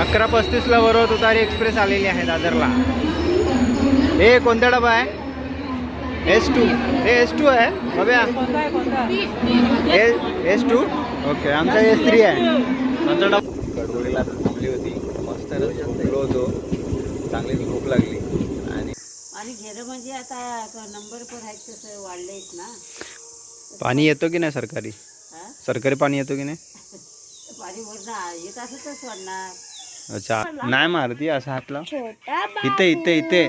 अकरा पस्तीसला बरोबर तुतारी एक्सप्रेस आलेली आहे दादरला. हे कोणता डबा आहे? एस टू हे एस टू आहे? बघूया एस टू ओके आमचा एस थ्री आहे. आमचा डबा कडबोलीला थांबली होती. मस्त झोपलो होतो. चांगली झोप लागली. आणि आणि घेरं म्हणजे आता नंबर पण आहेत तसं ना. पाणी येतो की नाही सरकारी? हा? सरकारी पाणी येतो की नाही? पाणी वरनं येत असं तर सोडणार अच्छा नाही मारती असा हातला? इथे इथे इथे.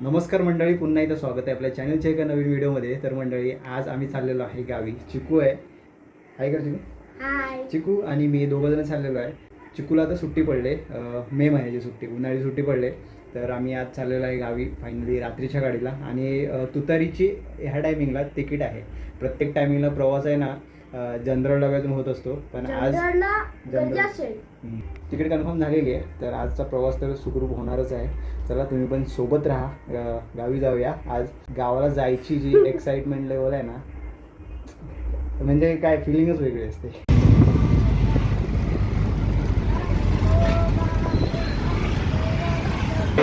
नमस्कार मंडळी पुन्हा एकदा स्वागत आहे आपल्या चॅनलच्या एका नवीन व्हिडिओमध्ये. तर मंडळी आज आम्ही चाललेलो आहे गावी. चिकू आहे. आहे का चिकू? चिकू आणि मी दोघं जण चाललेलो आहे. चिकूला आता सुट्टी पडले. मे महिन्याची सुट्टी उन्हाळी सुट्टी पडले. तर आम्ही आज चाललेलो आहे गावी फायनली रात्रीच्या गाडीला. आणि तुतारीची ह्या टायमिंगला तिकीट आहे. प्रत्येक टायमिंगला प्रवास आहे ना जनरल डब्यातून होत असतो. पण आज जनरल. तिकीट कन्फर्म झालेली आहे. तर आजचा प्रवास तर सुखरूप होणारच आहे. चला तुम्ही पण सोबत राहा. गावी जाऊया. आज गावाला जायची जी एक्साइटमेंट लेवल आहे ना म्हणजे काय फिलिंगच वेगळी असते.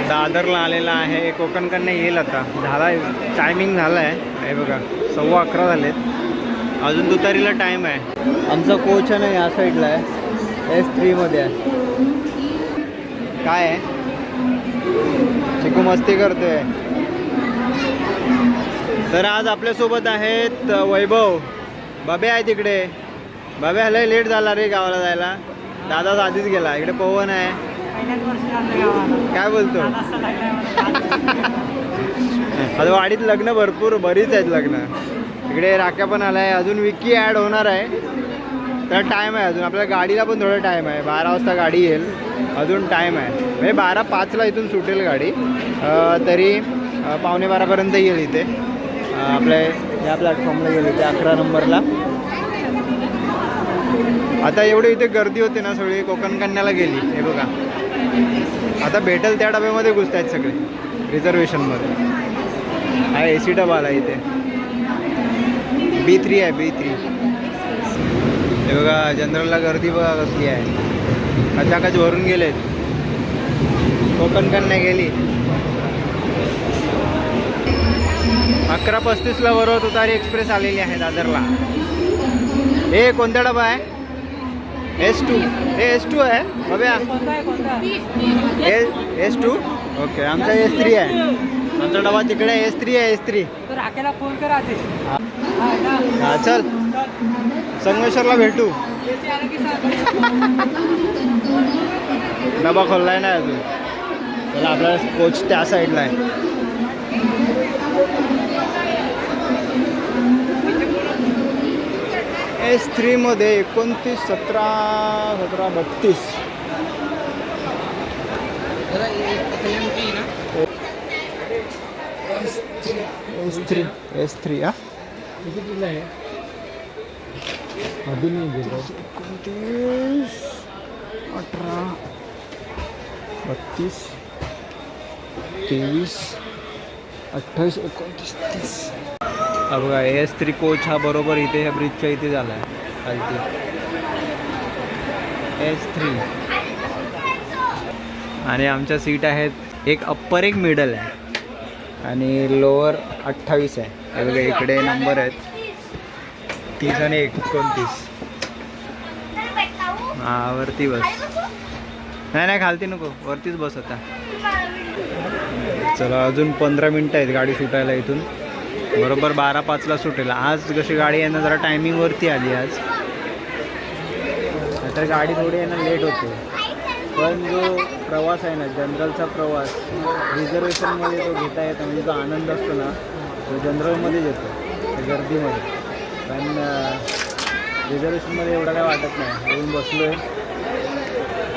दादरला आलेला आहे. कोकणकडनं येईल आता. झाला टायमिंग झाला आहे हे बघा सव्वा अकरा झालेत. अजून तुतारीला टाईम आहे. आमचा कोच आहे ना या साईडला आहे. एस थ्रीमध्ये आहे. काय आहे? चिकू मस्ती करतोय. तर आज आपल्यासोबत आहेत वैभव. बाबे आहे तिकडे. बाबे हलय लेट झाला रे गावाला जायला. दादा आधीच गेला. इकडे पवन आहे. काय बोलतो? आता वाडीत लग्न भरपूर बरीच आहेत लग्न. इकडे राख्या पण आला आहे अजून विकी ॲड होणार आहे. तर टाईम आहे अजून. आपल्या गाडीला पण थोडं टाईम आहे. बारा वाजता गाडी येईल. अजून टाईम आहे. म्हणजे बारा पाचला इथून सुटेल गाडी. तरी पावणे बारापर्यंत येईल इथे. आपल्या या प्लॅटफॉर्मला येईल इथे अकरा नंबरला आता एवढी इथे गर्दी होते ना सगळी. कोकण कन्याला गेली. हे बघा. आता भेटेल त्या डब्यामध्ये घुसत आहेत सगळे रिझर्वेशनमध्ये हा ए सी डबा आला इथे. बी थ्री आहे बी थ्री हे बघा जनरलला गर्दी बघा कसली आहे. कचाकच भरून गेलेत. कोकण कन्या गेली. अकरा पस्तीसला बरोबर तुतारी एक्सप्रेस आलेली आहे दादरला. हे कोणता डबा आहे? एस टू हे एस टू आहे? बघूया एस टू ओके आमचा एस थ्री आहे. आमचा डबा तिकडे एस थ्री आहे एस थ्री राखेला फोन करा हा चल. संगमेश्वरला भेटू. डबा खोललाय ना अजून. चला आपला कोच त्या साईडला आहे. एस थ्रीमध्ये एकोणतीस सतरा सतरा बत्तीस. एस थ्री एस थ्री हा? एकोणतीस अठरा बत्तीस तेवीस अठ्ठावीस एकोणतीस. तीस हा बघा एस थ्री कोच हा बरोबर इथे ह्या ब्रिजच्या इथे झाला आहे. खालती. एस थ्री आणि आमच्या सीट आहेत एक अप्पर एक मिडल आहे. आणि लोअर अठ्ठावीस आहे. हे बघा इकडे नंबर आहेत. तीस आणि एकोणतीस. हा वरती बस. नाही नाही खालती नको. वरतीच बस आता. चला अजून पंधरा मिनटं आहेत गाडी सुटायला इथून. बरोबर बारा पाचला सुटेल. आज कशी गाडी आहे ना जरा टायमिंगवरती आली आज. तर गाडी थोडी आहे ना लेट होते. पण जो प्रवास आहे ना जनरलचा प्रवास रिझर्वेशनमध्ये तो घेता येतो म्हणजे जो आनंद असतो ना तो जनरलमध्येच येतो गर्दीमध्ये. पण रिझर्वेशनमध्ये एवढं काय वाटत नाही. येऊन बसलो आहे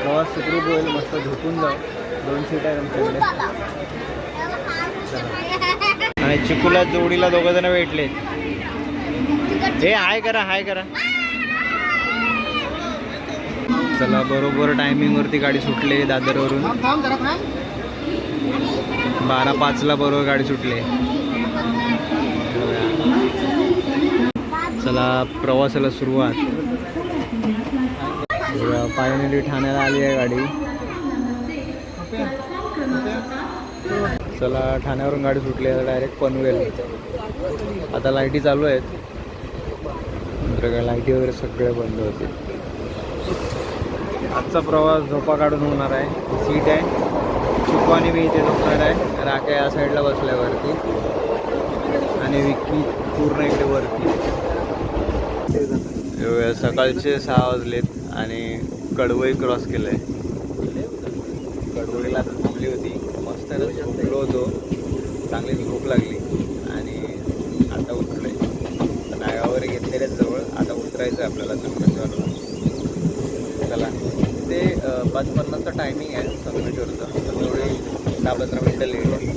प्रवास सुखरूप होईल मस्त झोपून जाऊ. दोन सीट आहे आमच्याकडे. चला. आणि चिकूला जोडीला दोघं जण भेटले हे हाय करा हाय करा. चला बरोबर टायमिंगवरती गाडी सुटली दादरवरून. बारा पाचला बरोबर गाडी सुटली. चला प्रवासाला सुरुवात. फायनली ठाण्याला आली आहे गाडी. चला ठाण्यावरून गाडी सुटली आहे डायरेक्ट पनवेल. आता लाईटी चालू आहेत. काय लाईटी वगैरे सगळे बंद होते. आजचा प्रवास झोपा काढून होणार आहे. सीट आहे. चिकू आणि मी इथे झोपणार आहे. राख्या या साईडला बसल्यावरती. आणि विक्की पूर्ण इकडे वरती. सकाळचे सहा वाजलेत आणि कडवई क्रॉस केलं आहे कडवईला आता थांबली होती. मस्त झोपलो होतो. चांगली झोप लागली. आणि आता उतरले नागावर घेतलेल्या जवळ आता उतरायचं आहे आपल्याला संगमेश्वरला चला. ते पाच पन्नासचा टायमिंग आहे संगमेश्वरचा तर तेवढे दहा पंधरा मिनटं लेट आहे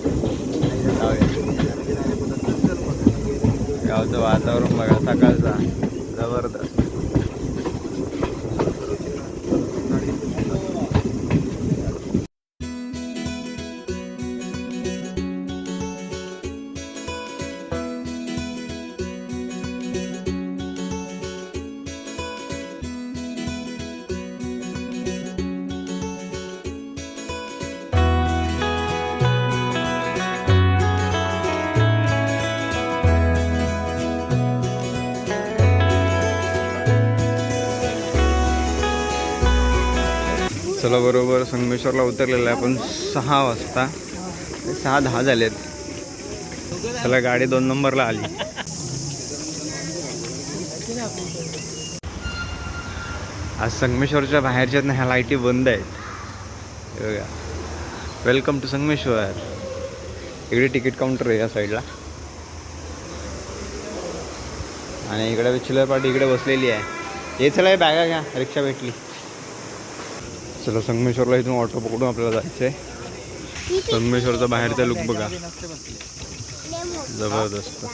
गावचं वातावरण बघा सकाळचा. चला बरोबर संगमेश्वरला उतरलेलं आहे. आपण सहा वाजता सहा दहा झालेत. चला गाडी दोन नंबरला आली. आज संगमेश्वरच्या बाहेरच्यात ना ह्या लाईटी बंद आहेत. बघा. Welcome to Sangameshwar. इकडे तिकीट काउंटर आहे या साईडला आणि इकडे चिलर पार्टी इकडे बसलेली आहे. हे चला बॅगा घ्या. रिक्षा भेटली. चला संगमेश्वरला इथून ऑटो पकडून आपल्याला जायचं आहे संगमेश्वरचा बाहेरचा लुक बघा. जबरदस्त.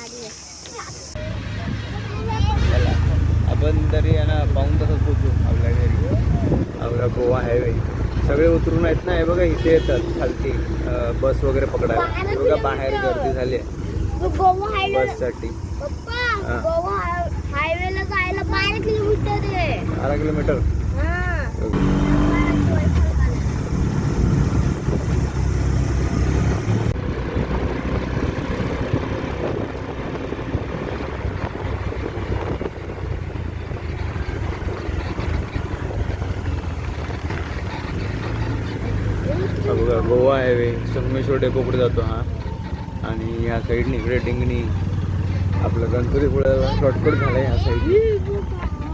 आपण तरी आहे ना पाहून तसंच पोचू आपल्या घरी. आपला गोवा हायवे सगळे उतरून आहेत ना हे बघा इथे येतात खालती. बस वगैरे पकडायला. बघा बाहेर गर्दी झाली आहे. बससाठी हायवेला जायला बारा किलोमीटर आहे. बारा किलोमीटर हा हा बघा गोवा हायवे संगमेश्वर डेपोकडे जातो हा. आणि या साईडने इकडे डिंगणी आपलं गणपतीपुळ्याला शॉर्टकट झालं आहे या साईड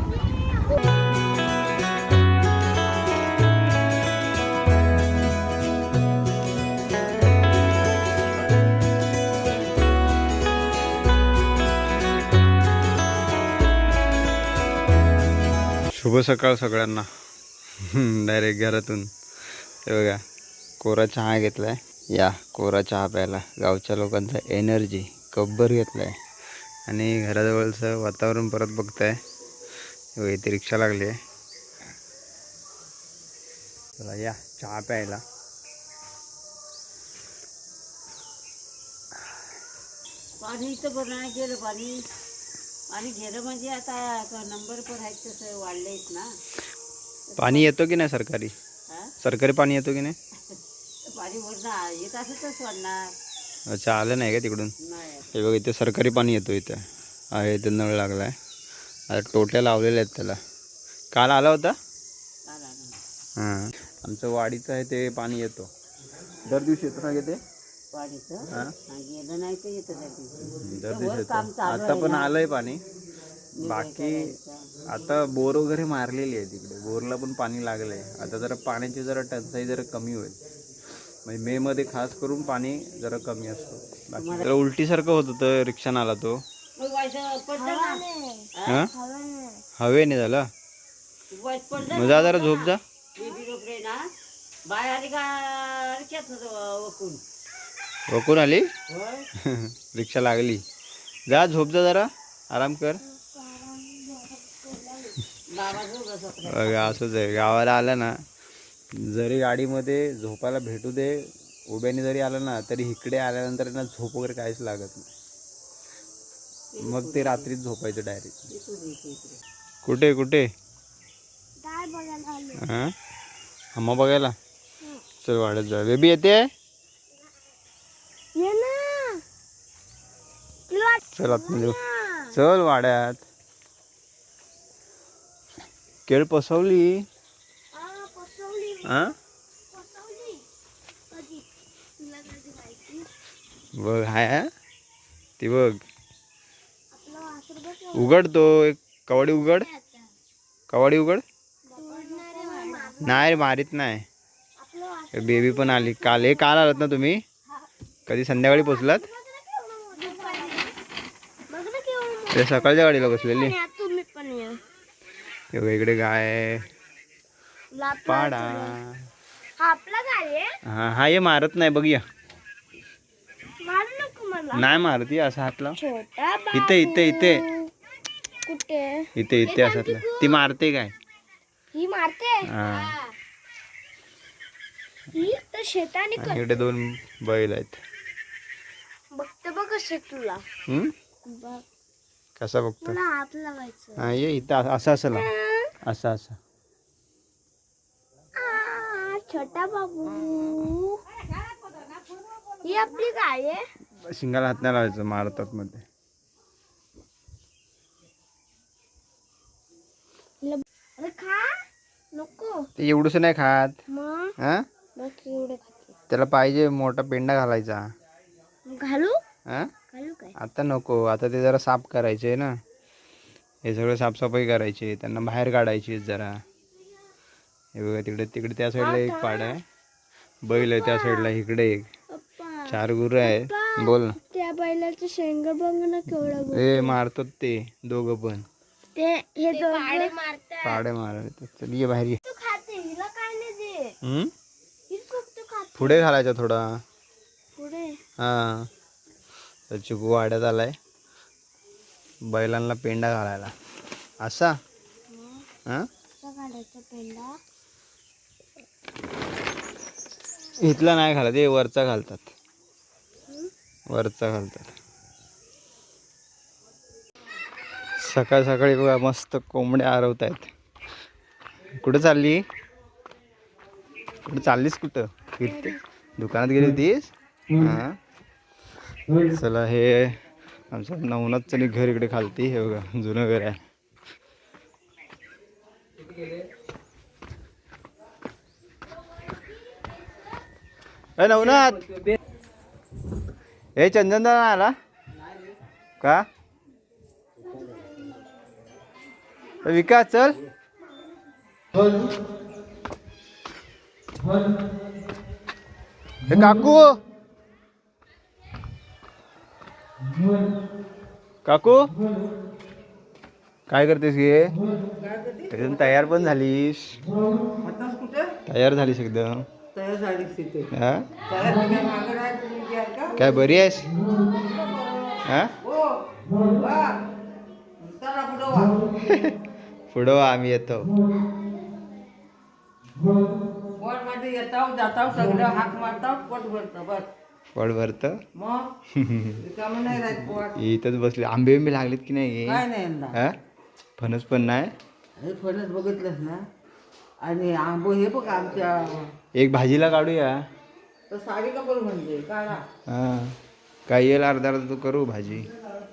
शुभ सकाळ सगळ्यांना. डायरेक्ट घरातून. हे बघा कोरा चहा घेतला आहे या कोरा चहा प्यायला. गावच्या लोकांचा एनर्जी कब्बर घेतला आहे आणि घराजवळचं वातावरण परत बघताय. हे बघा, इथे रिक्षा लागली आहे. चला या चहा प्यायला. पाणी इथं भरणं गेलं पाणी. पाणी गेलं म्हणजे आता नंबर पण आहेत तसं वाढलेत ना. पाणी येतो की नाही सरकारी? सरकारी पाणी येतो की नाही? तर पाणी येत अच्छा आलं नाही का तिकडून? नाही. हे बघ इथे सरकारी पाणी येतो इथे. आहे इथे नळ लागला आहे आता टोट्या लावलेल्या आहेत त्याला. काल आला होता? आला हां. आमचं वाडीचं आहे ते पाणी येतो. दर दिवशी येतो ना ते? पाणीचं गेलं नाही तर येतं त्याची दर दिवशी काम येतो. चालू आता पण. आलंय पाणी. बाकी आता बोर वगैरे मारलेली आहे तिकडे बोरला पण पाणी लागलंय. आता जरा पाण्याची जरा टंचाई जरा कमी होईल. म्हणजे मे मध्ये खास करून पाणी जरा कमी असतो. बाकी त्याला उलटीसारखं होत होतं रिक्षान आला तो. मग व्हायचं पडलं ना हां? हवेने झालं. मग जा जरा झोप जा. बेबी रोकडे ना. बाय आली का रिक्षात वकून. आली? रिक्षा लागली. जा झोप जा जरा. आराम कर. बघा असंच आहे. गावाला आलं ना जरी गाडीमध्ये झोपायला भेटू दे उभ्याने जरी आलं ना तरी इकडे आल्यानंतर ना झोप वगैरे काहीच लागत नाही. मग ते रात्रीच झोपायचं डायरेक्ट कुठे कुठे हां? बघायला? चल वाढत जा. बेबी येते? ये ना. तुला चल चल वाड्यात. केळ पसवली. हां? बघ हाय हा? ती बघ. उघड तो एक कवाडी उघड. कवाडी उघड. नाही रे मारीत नाही. बेबी पण आली. काल हे काल आलात ना तुम्ही? कधी संध्याकाळी पोचलात? ते सकाळच्या गाडीला बसलेली. इकडे गाय पाडा. हा आपला हा हा ये मारत नाही बघूया मारू नको मला. नाही मारत ये असा हात लाव छोटा बाबू. इथे इथे. इथे कुठे? इथे इथे असा हात लाव ती मारते काय? ही मारते? हा. ही तर शेताने आणि इकडे दोन बैल आहेत. बघते बघ कसे तुला. हम्म? बघ. कसा बघतो? मला हात लावायचं हा ये इथं असं- असं असं लाव असं. छोटा बाबू. ही. आपली गाय आहे. शिंगाला हात नाही लावायचं मारतात मध्ये. अरे खा. नको. ते एवढंच नाही खात. मग? हा? बघ एवढे खाते. त्याला पाहिजे मोठा पेंडा घालायचा. घालू? हा? घालू काय? आता नको. आता ते जरा साफ करायचे ना. हे सगळं साफसफाई करायची. त्यांना बाहेर काढायची जरा. हे बघा तिकडे तिकडे त्या साईडला एक पाड आहे. बैल आहे त्या साईडला इकडे एक. चार गुरं आहेत बोल ना. त्या बैलाचं शेंग बघ ना केवढं ए मारतात ते दोघं पण. ते हे दोघे पाडे मारतात. चल ये बाहेर ये. तू खाते हिला काय नाही दे हम्म? हीच फक्त खाते. पुढे घालायचा थोडा. पुढे. हा. तर चिकू वाड्यात आलाय. बैलांना पेंडा घालायला. असा? हा? काढायचा पेंडा? इथला नाही घालत हे वरचा घालतात. वरचा घालतात. सकाळ सकाळी बघा मस्त कोंबड्या आरवत आहेत कुठं चालली? कुठं चाललीस कुठं? फिरते दुकानात गेली होतीस? हा? चला हे आमचं नवनाथचं घर इकडे खालती हे बघा जुनं घर आहे. ए नवनाथ हे चंदन दादा आला का विकास चल काकू काकू काय करतेस एकदम तयार पण झालीस तयार झालीस एकदम हा? काय बरी आहेस? हा? पुढं वा, आम्ही येतो. पोट पोट भरतं? इथंच बसले. आंबे बिंबे लागलेत की नाही? काय नाही यंदा. हा? फणस पण नाही? हे फणस बघितलंस ना? आणि आंबो हे बघ आमच्या एक भाजीला काढूया. तर साडी कपड म्हणजे? काढा हा. काय येईल अर्धा अर्धा तू करू भाजी.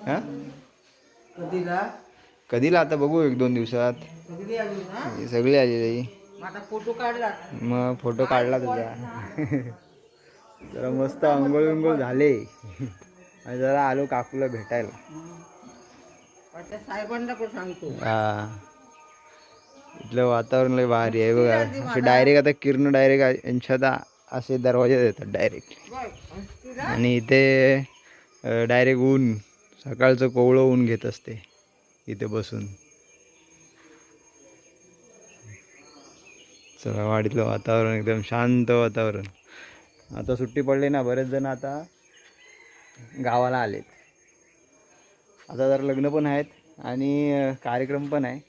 हा? कधीला? कधीला आता बघू एक दोन दिवसात. कधी आली ना? ही सगळी आलेली फोटो काढला. मग फोटो काढला तुझा. जरा मस्त अंघोळ विंघोळ झाले. आणि जरा आलो काकूला भेटायला. पण त्या साहेबांना पण सांगतो. हा. इथलं वातावरण लय भारी आहे बघा. असे डायरेक्ट आता किरण डायरेक्ट यांच्यात आ- असे दरवाजे देतात डायरेक्ट आणि इथे डायरेक्ट ऊन सकाळचं कोवळं ऊन घेत असते इथे बसून. चला वाडीतलं वातावरण एकदम शांत वातावरण. आता सुट्टी पडली ना बरेच जण आता गावाला आलेत. आता जरा लग्न पण आहेत आणि कार्यक्रम पण आहे.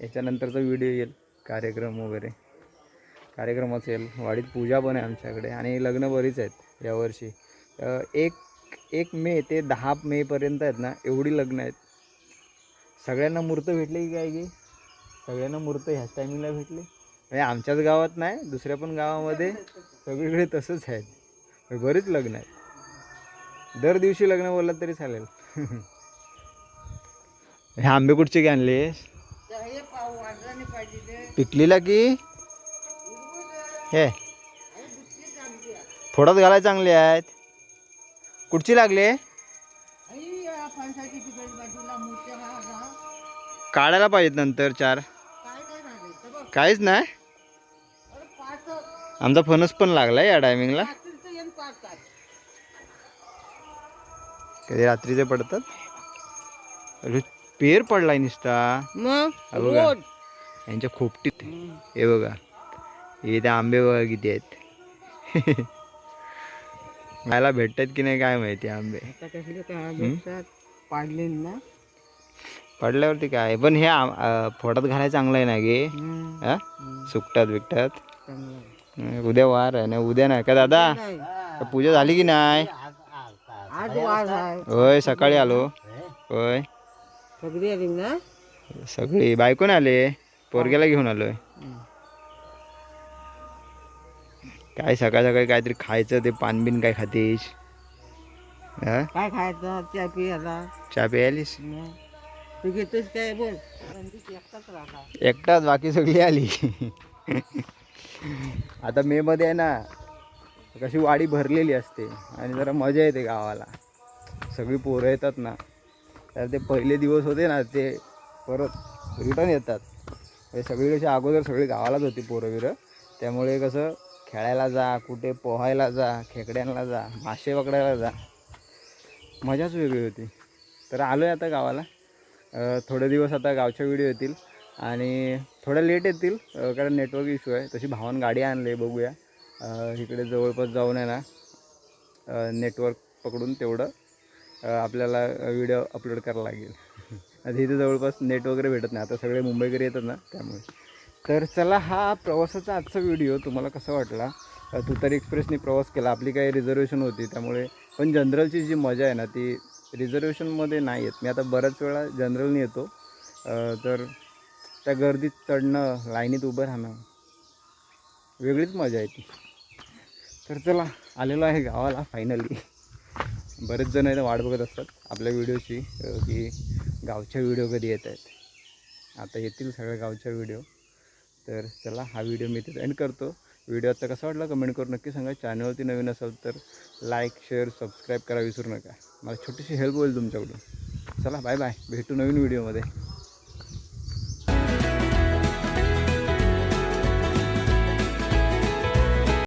याच्यानंतरचा व्हिडिओ येईल कार्यक्रम वगैरे. कार्यक्रम असेल वाडीत पूजा पण आहे आमच्याकडे आणि लग्न बरीच आहेत यावर्षी एक एक मे ते दहा मेपर्यंत आहेत ना एवढी लग्न आहेत. सगळ्यांना मूर्त भेटले की काय की सगळ्यांना मूर्त ह्याच टायमिंगला भेटले. म्हणजे आमच्याच गावात नाही दुसऱ्या पण गावामध्ये सगळीकडे तसंच आहेत. म्हणजे बरेच लग्न आहेत. दर दिवशी लग्न बोललं तरी चालेल. हे आंबे कुठचे पिकलीला की? हे. फोडात घालायला चांगले आहेत. कुठची लागले. काढायला पाहिजेत नंतर चार. काहीच नाही? आमचा फणस पण लागलाय या टायमिंगला. कधी रात्रीचे पडतात? पेर पडलाय निसता. हा बघा. यांच्या खोपटीत हे बघा. हे ते आंबे बघा किती आहेत. खायला भेटतात की नाही काय माहिती आंबे? पाडले ना. पडल्यावरती काय? पण हे फोडात घालायला चांगलं आहे ना गे. हा? सुकटात बिकटात उद्या वार आहे ना? उद्या नाही का दादा? पूजा झाली की नाही? होय सकाळी आलो. होय. सगळी आली ना? सगळी. बायकोन आले. पोरग्याला घेऊन आलोय. काय सकाळ सकाळी काहीतरी खायचं ते पानबिन काय खातीस? काय खायचं? चहा पियाला. चहा. तू घेतोस काय बोल? एकटाच राहता एकटाच बाकी सगळी आली. आता मे मध्ये आहे ना कशी वाडी भरलेली असते आणि जरा मजा येते गावाला. सगळी पोरं येतात ना. तर ते पहिले दिवस होते ना ते परत रिटर्न येतात. हे सगळी कशी अगोदर सगळी गावालाच होती पोरं त्यामुळे कसं खेळायला जा कुठे पोहायला जा खेकड्यांना जा मासे पकडायला जा. मजाच वेगळी होती. तर आलो आहे आता गावाला. थोडे दिवस आता गावच्या व्हिडिओ येतील आणि थोड्या लेट येतील कारण नेटवर्क इश्यू आहे. तशी भावान गाडी आणली बघूया. इकडे जवळपास जाऊन आहे ना नेटवर्क पकडून तेवढं आपल्याला व्हिडिओ अपलोड करायला लागेल. आता इथे जवळपास नेट वगैरे भेटत नाही. आता सगळे मुंबईकडे येतात ना त्यामुळे. तर चला हा प्रवासाचा आजचा व्हिडिओ तुम्हाला कसा वाटला? तुतारी एक्सप्रेसने प्रवास केला. आपली काही रिझर्वेशन होती त्यामुळे. पण जनरलची जी मजा आहे ना ती रिझर्वेशनमध्ये नाही येत. मी आता बऱ्याच वेळा जनरलने येतो. तर त्या गर्दीत चढणं लाईनीत उभं राहणं वेगळीच मजा येते तर चला आलेलो आहे गावाला फायनली बरेच जण इथं वाट बघत असतात आपल्या व्हिडिओची की गावच्या व्हिडिओ कधी येत आहेत. आता येतील सगळ्या गावच्या व्हिडिओ. तर चला हा व्हिडिओ मी तिथे एंड करतो. व्हिडिओ आता कसा वाटला कमेंट करून नक्की सांगा. चॅनलवरती नवीन असाल तर लाईक शेअर सबस्क्राईब करा विसरू नका. मला छोटीशी हेल्प होईल तुमच्याकडून. चला बाय बाय भेटू नवीन व्हिडिओमध्ये.